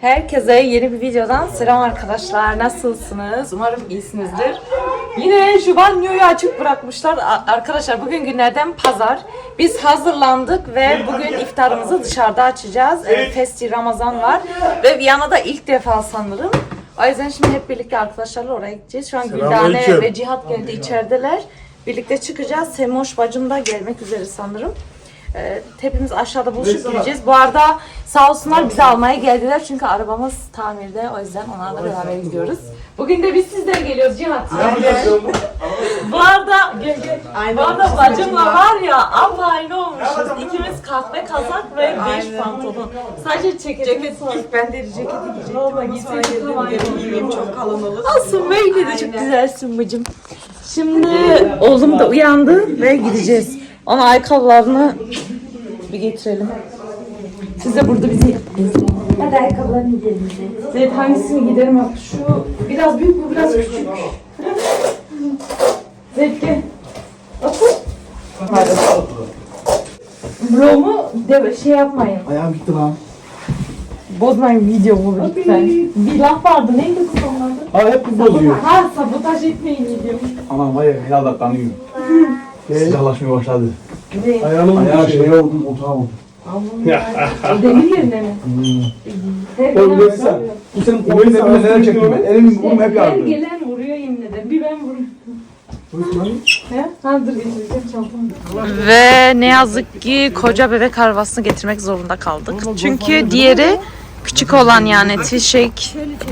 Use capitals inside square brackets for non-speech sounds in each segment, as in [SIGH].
Herkese yeni bir videodan selam arkadaşlar. Nasılsınız? Umarım iyisinizdir. Yine şu banyoyu açık bırakmışlar. Arkadaşlar bugün günlerden pazar. Biz hazırlandık ve bugün iftarımızı dışarıda açacağız. Ee, Festi Ramazan var. Ve Viyana'da ilk defa sanırım. O yüzden şimdi hep birlikte arkadaşlarla oraya gideceğiz. Şu an Güldane ve Cihat geldi içerideler. Birlikte çıkacağız. Semoş bacım da gelmek üzere sanırım. Ee, hepimiz aşağıda buluşup gideceğiz. Bu arada sağ olsunlar bizi almaya geldiler çünkü arabamız tamirde. O yüzden onlarla beraber gidiyoruz. Bugün de biz sizden geliyoruz Cihat. Bu arada gel gel. Bu arada bacımla var ya aynı olmuşuz. İkimiz kahve kazak ve beş pantolon. Sadece ceket. Ceket ilk ben de ceketi giyecektim. Valla giydim. çok kalın olur. Olsun böyle de çok güzelsin bacım. Şimdi oğlum da uyandı ve gideceğiz. Ona ayakkabılarını bir getirelim. Siz de burada bizi Hadi ayakkabılarını gidelim. Zeynep hangisini giderim bak şu biraz büyük bu biraz küçük. Zeynep gel. Otur. Vlogumu de şey yapmayın. Ayağım gitti lan. Bozmayın videomu lütfen. Bir laf vardı neydi kız onlarda? Ha hep bu bozuyor. Ha sabotaj etmeyin videomu. Anam var ya helal da kanıyor. Silahlaşmaya başladı. Ayağımın Ayağı şey oldum otağım. Demir yerine mi? Her Ben gelen, mesela bu senin koyun Elimi neler çektim ben. Elimin burnum hep her gelen vuruyor yemin ederim. Bir ben vuruyorum. He? Ha dur getireceğim çantamı. Ve ne yazık ki koca bebek arabasını getirmek zorunda kaldık. Çünkü diğeri küçük olan yani T-Shake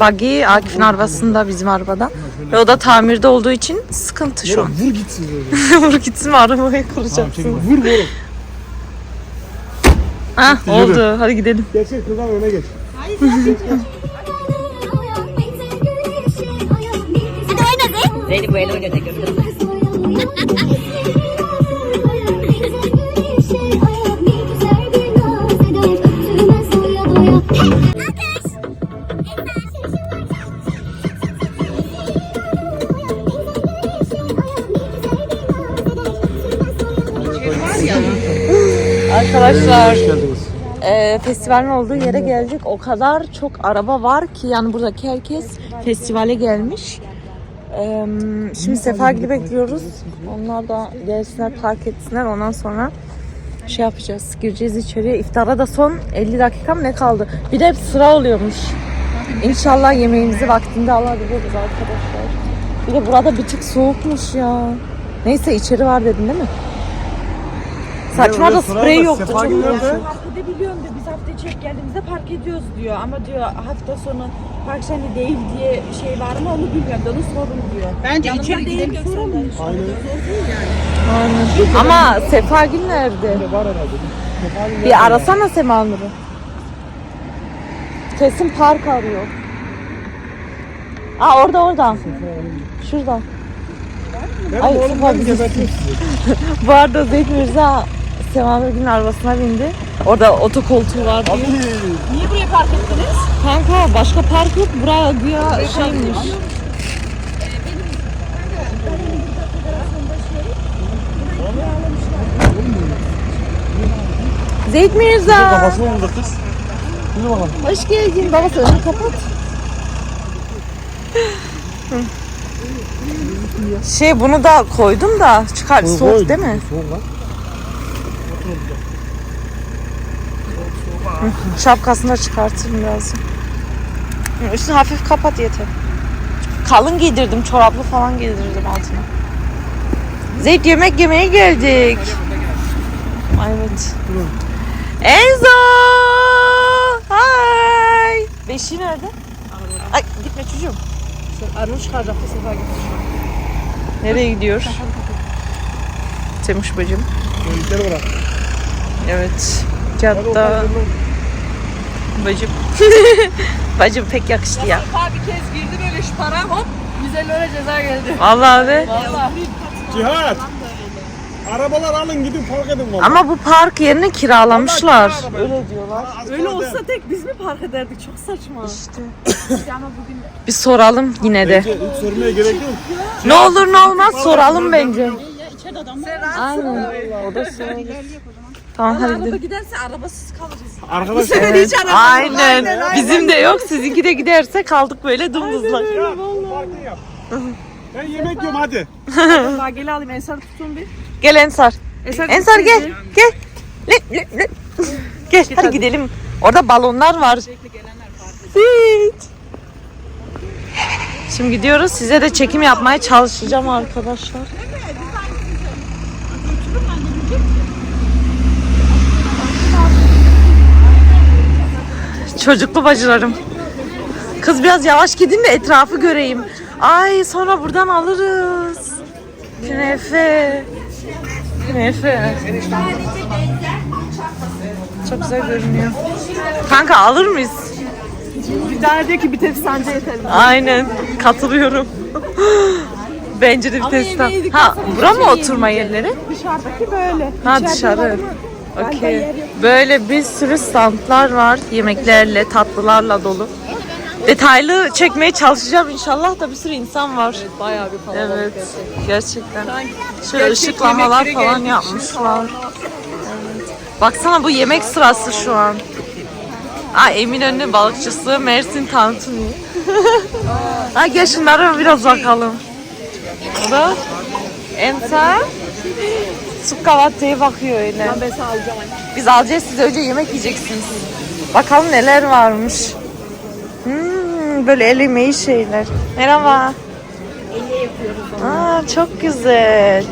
Buggy Akif'in arabasında bizim arabada. Ve o da tamirde olduğu için sıkıntı şu an. Vur gitsin [LAUGHS] Vur gitsin mi arabayı kuracaksın. Vur vur. Ha oldu hadi gidelim. Gerçek kızdan öne geç. Zeynep bu elime götür. Arkadaşlar e, festivalin olduğu yere geldik. O kadar çok araba var ki yani buradaki herkes festivale gelmiş. E, şimdi Sefagil'i bekliyoruz. Onlar da gelsinler park etsinler. Ondan sonra şey yapacağız. Gireceğiz içeriye. İftara da son 50 dakika mı ne kaldı? Bir de hep sıra oluyormuş. İnşallah yemeğimizi vaktinde alabiliriz arkadaşlar. Bir de burada bir tık soğukmuş ya. Neyse içeri var dedin değil mi? Saçma da sprey yoktu. Çok nerede? Edebiliyorum diyor. Biz hafta içi geldiğimizde park ediyoruz diyor. Ama diyor hafta sonu park seni değil diye şey var mı onu bilmiyorum. Onu sorun diyor. Bence Yanımda içeri değil, gidelim sorun. Aynen. Ama Sefagil nerede? Var herhalde. Bir arasana Sema Nur'u. Kesin park arıyor. Aa orada orada. Şurada. Ben Ay. [LAUGHS] Bu arada Zeyd Mirza Sema Nurgül'ün arabasına bindi. Orada otokoltuğu var diye. Niye buraya park ettiniz? Kanka başka park yok. Buraya güya şeymiş. Zeyd Mirza. Kafasını vurdu kız. Yürü bakalım. Hoş geldin. Babası önünü kapat. Şey bunu da koydum da çıkar soğuk koy. değil mi? Soğuk lan. Şapkasını da çıkartırım. Hı, Üstünü hafif kapat yeter. Kalın giydirdim, çoraplı falan giydirdim altına. Zeyt yemek yemeye geldik. Ay, Evet. Enzo! Hi! Beşi nerede? Ay gitme çocuğum. Arun çıkaracak bu sefer Nereye gidiyor? Semuş bacım. Çocukları bırak. Evet. Cadda'da bacım. [LAUGHS] bacım pek yakıştı ya. bir kez girdi böyle şu para hop 150 lira ceza geldi. Vallahi be. Cihat. Arabalar alın gidin park edin valla. Ama bu park yerini kiralamışlar. Öyle diyorlar. Öyle olsa tek biz mi park ederdik? Çok saçma. İşte. Bir soralım yine de. Hiç sormaya gerek yok. Ne olur ne olmaz soralım bence. Aynen. O da soralım. Tamam hadi Araba giderse arabasız kalırız. [LAUGHS] Arkadaşlar Evet, aynen. Bizim de yok. Sizinki de giderse kaldık böyle dımdızlak. ya, parkı yap. Ben yemek yiyorum hadi. [LAUGHS] Daha gel alayım Ensar tutun bir. Gel Ensar. Ensar, Ensar gel. Gel. Le, le, le. Gel hadi gidelim. Orada balonlar var. Evet. Şimdi gidiyoruz. Size de çekim yapmaya çalışacağım arkadaşlar. Çocuklu bacılarım. Kız biraz yavaş gidin de etrafı göreyim. Ay sonra buradan alırız. Künefe. Künefe. Çok güzel görünüyor. Kanka alır mıyız? Bir tane de ki bir tepsi anca yeter. Aynen. Katılıyorum. [GASPS] Bence de bir yemeği Ha, bura mı oturma yerleri? Dışarıdaki böyle. Ha dışarı. Okey. Böyle bir sürü standlar var. Yemeklerle, tatlılarla dolu. Detaylı çekmeye çalışacağım inşallah da bir sürü insan var. Bayağı bir kalabalık. Evet. Gerçekten. Şöyle gerçek ışıklamalar falan yapmışlar. Evet. Baksana bu yemek sırası şu an. Aa, Eminönü balıkçısı Mersin Tantuni. [LAUGHS] ha, gel şunlara biraz bakalım. Bu da Ensar. Sukkavatte'ye bakıyor öyle. Ben mesela alacağım. Biz alacağız siz önce yemek yiyeceksiniz. Bakalım neler varmış. Hmm, böyle el emeği şeyler. Merhaba. Aa, çok güzel.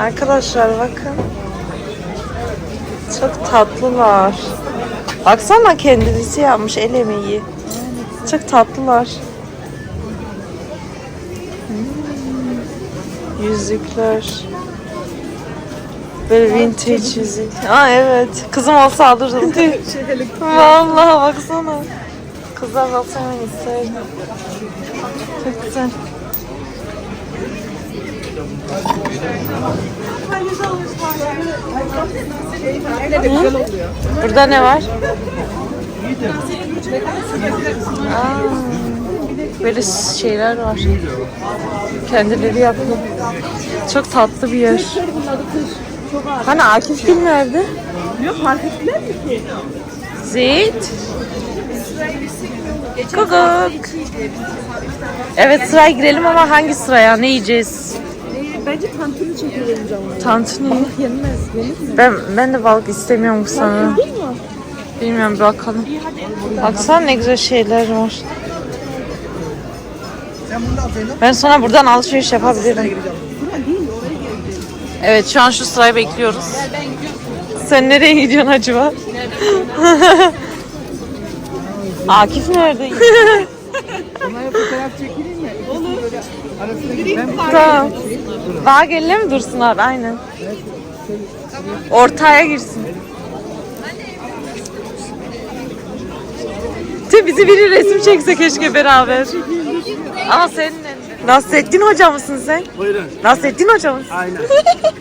Arkadaşlar bakın. Çok tatlılar. Baksana kendisi yapmış el emeği. Çok tatlılar. Hmm, Yüzükler. Böyle vintage yüzük. Aa evet. Kızım olsa alırdım. [LAUGHS] Vallahi baksana. Kızlar baksa hemen isterdim. Çok güzel. Hı? Burada ne var? Aa, böyle şeyler var. Kendileri yapıyor. Çok tatlı bir yer. Hani Akif Gül nerede? Yok fark ettiler mi ki? Zeyt. Kukuk. Evet sıraya girelim ama hangi sıraya? Ne yiyeceğiz? Bence tantuni çekelim canım. Tantuni. Yenmez. Yenir mi? Ben ben de balık istemiyorum sana. Bilmiyorum bir bakalım. Baksana ne güzel şeyler var. Ben sonra buradan alışveriş yapabilirim. Evet şu an şu sırayı bekliyoruz. Sen nereye gidiyorsun acaba? [LAUGHS] Akif nerede? Tamam. Daha geline mi dursunlar? Aynen. Ortaya girsin. Tüh, bizi biri resim çekse keşke beraber. Ama seninle. Nasrettin hoca mısın sen? Buyurun. Nasrettin hoca mısın? Aynen.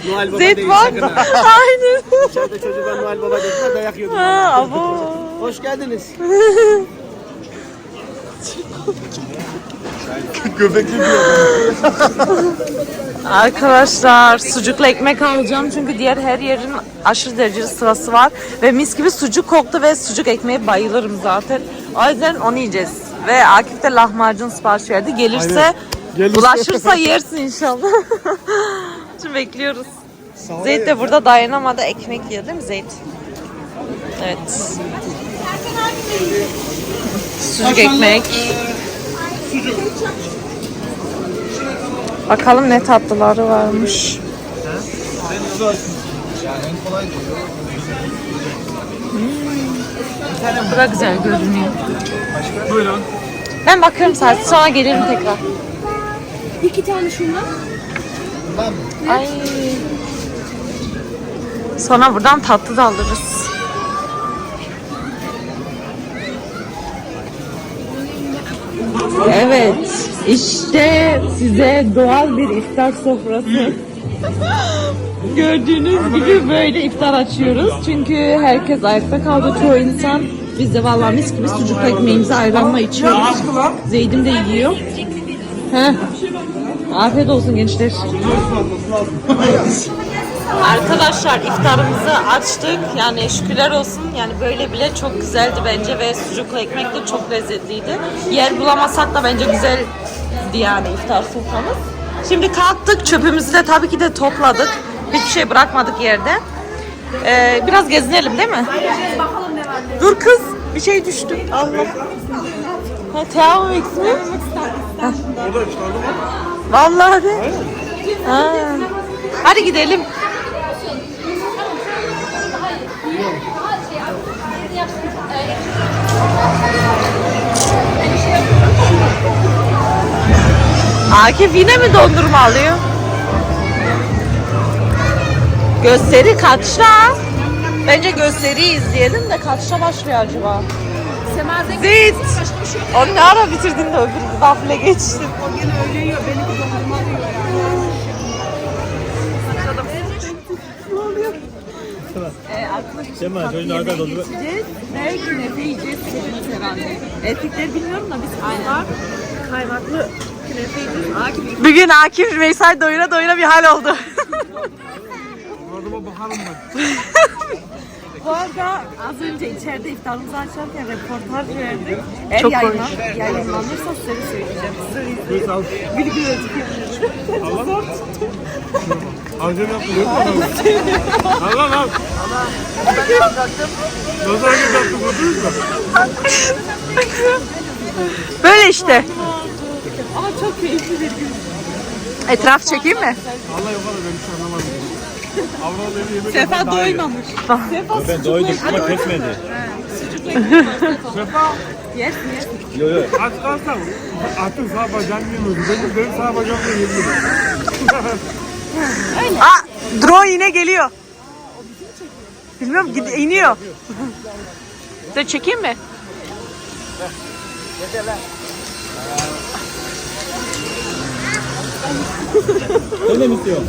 Noel Baba Zeyt değil var. sakın ha. [LAUGHS] Aynen. İçeride çocuklar Noel Baba dediler dayak yiyordum. Ha, abo. Hoş geldiniz. [LAUGHS] [LAUGHS] Arkadaşlar sucuklu ekmek alacağım çünkü diğer her yerin aşırı derecede sırası var ve mis gibi sucuk koktu ve sucuk ekmeğe bayılırım zaten. O yüzden onu yiyeceğiz. Ve Akif de lahmacun sipariş verdi. Gelirse, Aynen. Gelirse. ulaşırsa yersin inşallah. [LAUGHS] Şimdi bekliyoruz. Zeyt de burada dayanamadı. Ekmek yiyor değil mi Zeyt? Evet. Sucuk ekmek. Bakalım ne tatlıları varmış. Hmm. Bu da güzel görünüyor. Buyurun. Ben bakıyorum sadece sonra gelirim tekrar. İki tane şundan. Ay. Sonra buradan tatlı da alırız. Evet, işte size doğal bir iftar sofrası. Gördüğünüz gibi böyle iftar açıyoruz. Çünkü herkes ayakta kaldı, çoğu insan. Biz de vallahi mis gibi sucuk ekmeğimizi ayranla içiyoruz. Zeydim de yiyor. Heh. Afiyet olsun gençler. Arkadaşlar iftarımızı açtık. Yani şükürler olsun. Yani böyle bile çok güzeldi bence ve sucuklu ekmek de çok lezzetliydi. Yer bulamasak da bence güzeldi yani iftar soframız. Şimdi kalktık. Çöpümüzü de tabii ki de topladık. Hiçbir şey bırakmadık yerde. Ee, biraz gezinelim değil mi? Dur kız. Bir şey düştü. Allah. Ha, Thermomix mi? Vallahi de. Ha. Hadi gidelim. Akif yine mi dondurma alıyor? Gösteri kaçta? Bence gösteriyi izleyelim de kaçta başlıyor acaba? Zeyt. Onu ne ara bitirdin de öbür wafle geçtin? Sema çocuğun arka doldu. Ve künefe yiyeceğiz. Erkekler bilmiyorum da biz kızlar kaymaklı künefe yiyeceğiz. Akif Bugün Akif Rümeysel doyura doyura bir hal oldu. Adıma bakalım ben. [LAUGHS] Bu arada az önce içeride iftarımızı açarken röportaj verdik. Eğer Çok yayınlan, yayınlanırsa size söyleyeceğim. Size Dur al. bilgi verecek. Allah. [LAUGHS] Harcam yaptı. Yok mu? Allah al. Nasıl harcam yaptı? Gördünüz mü? Böyle işte. Ama çok keyifli bir gün. Etraf çekeyim mi? Allah yok abi ben hiç anlamadım. Avralı evi yemek Sefa yapan daha iyi. doymamış. Sefa Ben doydum ama kesmedi. Sefa Yes yes. Yo yo. aç kalsam atın sağ bacağını yemiyordu. Benim, benim sağ bacağımı da yemiyordu. [LAUGHS] Aa, drone yine geliyor. Bilmiyorum gid- iniyor. Size çekeyim mi? Sen de mi istiyorsun?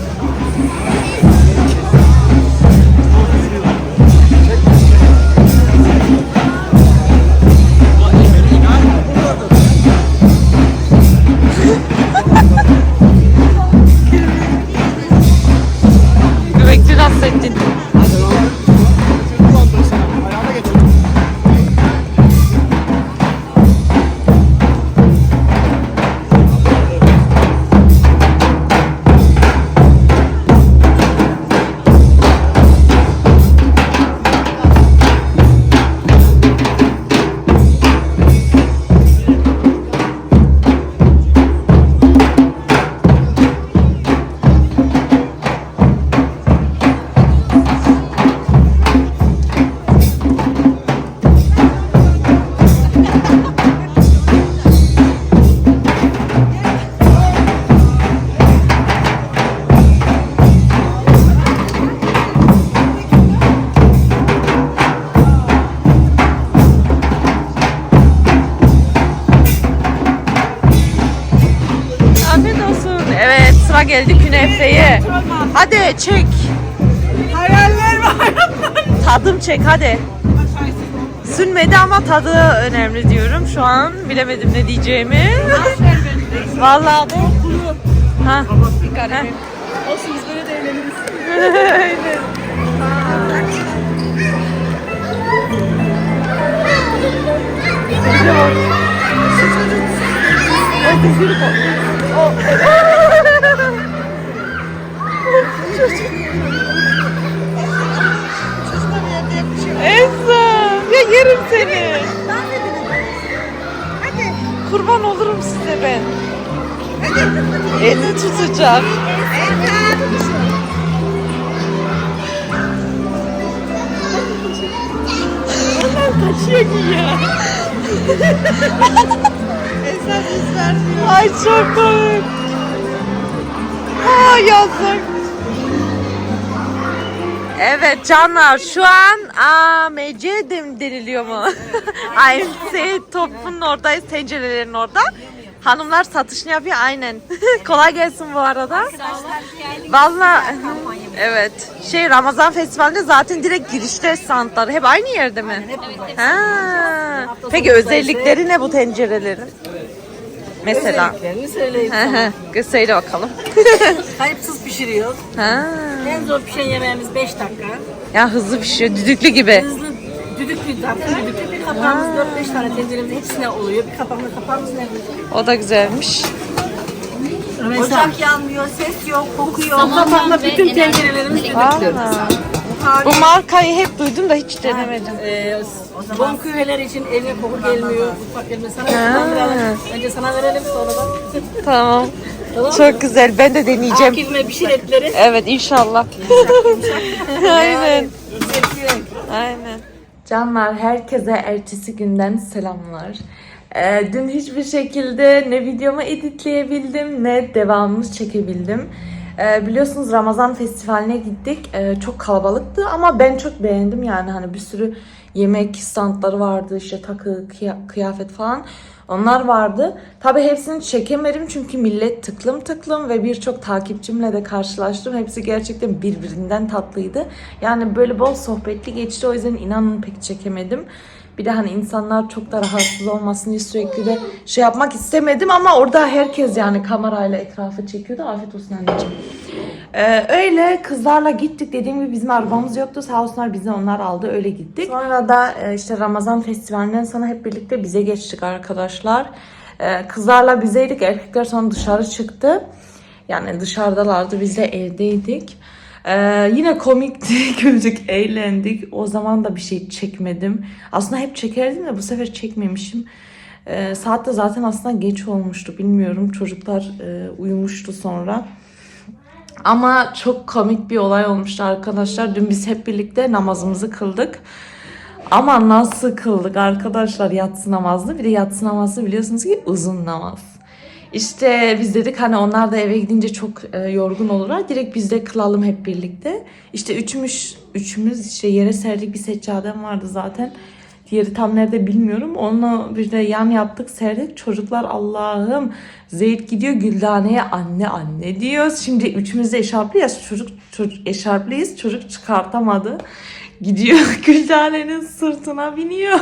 Geldi künefeye. Hadi çek. Hayaller var. Tadım çek hadi. Sünmedi ama tadı önemli diyorum. Şu an bilemedim ne diyeceğimi. Vallahi de. Ha. Ha. Olsun biz böyle de eğleniriz. Aynen. [LAUGHS] Esra, ya yerim seni. Kurban olurum size ben. Elini tutacağım. Kaçıyor ki ya. Ay çok komik. Aa yazık. Evet canlar şu an AMC dem- deniliyor mu? AMC topunun oradayız tencerelerin orada. Hanımlar satışını yapıyor aynen. Kolay gelsin bu arada. Vallahi evet. Şey Ramazan Festivali'nde zaten direkt girişte standları hep aynı yerde mi? Ha. Peki özellikleri ne bu tencerelerin? Mesela. Özelliklerini söyleyin. Hı hı. Kız söyle bakalım. [LAUGHS] Kayıpsız pişiriyor. Ha. En zor pişen yemeğimiz 5 dakika. Ya hızlı pişiyor. Düdüklü gibi. Hızlı düdüklü, tatlı düdüklü. Bir kapağımız 4-5 tane tenceremiz hepsine oluyor. Bir kapağımız kapağımız nerede? O da güzelmiş. Ocak yanmıyor, ses yok, kokuyor. Kapakla bütün tencerelerimiz düdüklü. Bu markayı hep duydum da hiç denemedim. Ee, bon küveler için evine koku gelmiyor, mutfak gelmiyor. Sana. Önce sana verelim sonra da. [LAUGHS] Tamam. Tamam mı? Çok güzel. Ben de deneyeceğim. Akif'ime pişir etleri. Evet inşallah. [LAUGHS] Aynen. Aynen. Canlar herkese ertesi günden selamlar. Ee, dün hiçbir şekilde ne videomu editleyebildim ne devamını çekebildim. Ee, biliyorsunuz Ramazan Festivali'ne gittik. Ee, çok kalabalıktı ama ben çok beğendim yani hani bir sürü yemek standları vardı işte takı, kıya- kıyafet falan. Onlar vardı. Tabii hepsini çekemedim çünkü millet tıklım tıklım ve birçok takipçimle de karşılaştım. Hepsi gerçekten birbirinden tatlıydı. Yani böyle bol sohbetli geçti o yüzden inanın pek çekemedim. Bir de hani insanlar çok da rahatsız olmasın diye sürekli de şey yapmak istemedim ama orada herkes yani kamerayla etrafı çekiyordu. Afiyet olsun anneciğim. Ee, öyle kızlarla gittik. Dediğim gibi bizim arabamız yoktu. Sağ olsunlar bizi onlar aldı. Öyle gittik. Sonra da e, işte Ramazan Festivali'nden sonra hep birlikte bize geçtik arkadaşlar. Ee, kızlarla bizeydik. Erkekler sonra dışarı çıktı. Yani dışarıdalardı. Biz de evdeydik. Ee, yine komikti. [LAUGHS] Güldük, eğlendik. O zaman da bir şey çekmedim. Aslında hep çekerdim de bu sefer çekmemişim. Ee, saat de zaten aslında geç olmuştu. Bilmiyorum. Çocuklar e, uyumuştu sonra. Ama çok komik bir olay olmuştu arkadaşlar. Dün biz hep birlikte namazımızı kıldık. Ama nasıl kıldık arkadaşlar yatsı namazlı. Bir de yatsı namazı biliyorsunuz ki uzun namaz. İşte biz dedik hani onlar da eve gidince çok e, yorgun olurlar. Direkt biz de kılalım hep birlikte. İşte üçümüz, üçümüz işte yere serdik bir seccadem vardı zaten. Diğeri tam nerede bilmiyorum. Onu bir de yan yaptık serdik. Çocuklar Allah'ım Zeyd gidiyor Güldane'ye anne anne diyor. Şimdi üçümüz de eşarplıyız. Çocuk, çocuk eşarplıyız. Çocuk çıkartamadı. Gidiyor [LAUGHS] Güldane'nin sırtına biniyor.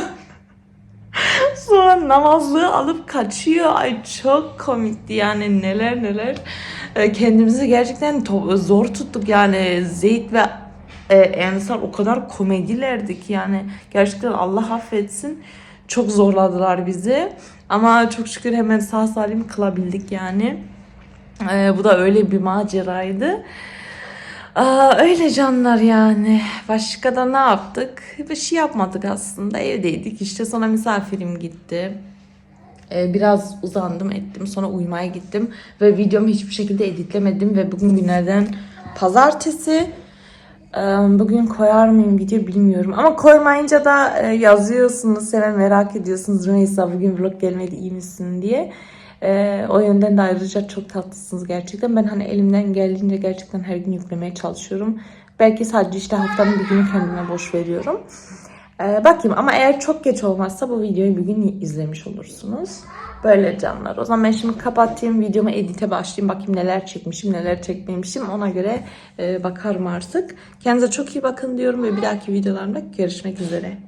[LAUGHS] Sonra namazlığı alıp kaçıyor. Ay çok komikti yani neler neler. Ee, Kendimizi gerçekten zor tuttuk yani. Zeyd ve e, Ensar o kadar komedilerdik yani. Gerçekten Allah affetsin. Çok zorladılar bizi. Ama çok şükür hemen sağ salim kılabildik yani. Ee, bu da öyle bir maceraydı Aa, öyle canlar yani başka da ne yaptık bir şey yapmadık aslında evdeydik işte sonra misafirim gitti ee, biraz uzandım ettim sonra uyumaya gittim ve videomu hiçbir şekilde editlemedim ve bugün günlerden pazartesi Ee, Bugün koyar mıyım video bilmiyorum. Ama koymayınca da e, yazıyorsunuz. Hemen merak ediyorsunuz. Rümeysa bugün vlog gelmedi iyi misin diye. Ee, o yönden de ayrıca çok tatlısınız gerçekten. Ben hani elimden geldiğince gerçekten her gün yüklemeye çalışıyorum. Belki sadece işte haftanın bir günü kendime boş veriyorum. Ee, bakayım ama eğer çok geç olmazsa bu videoyu bir gün izlemiş olursunuz. Böyle canlar. O zaman ben şimdi kapatayım. Videomu edite başlayayım. Bakayım neler çekmişim, neler çekmemişim. Ona göre e, bakarım artık. Kendinize çok iyi bakın diyorum ve bir dahaki videolarımda görüşmek üzere.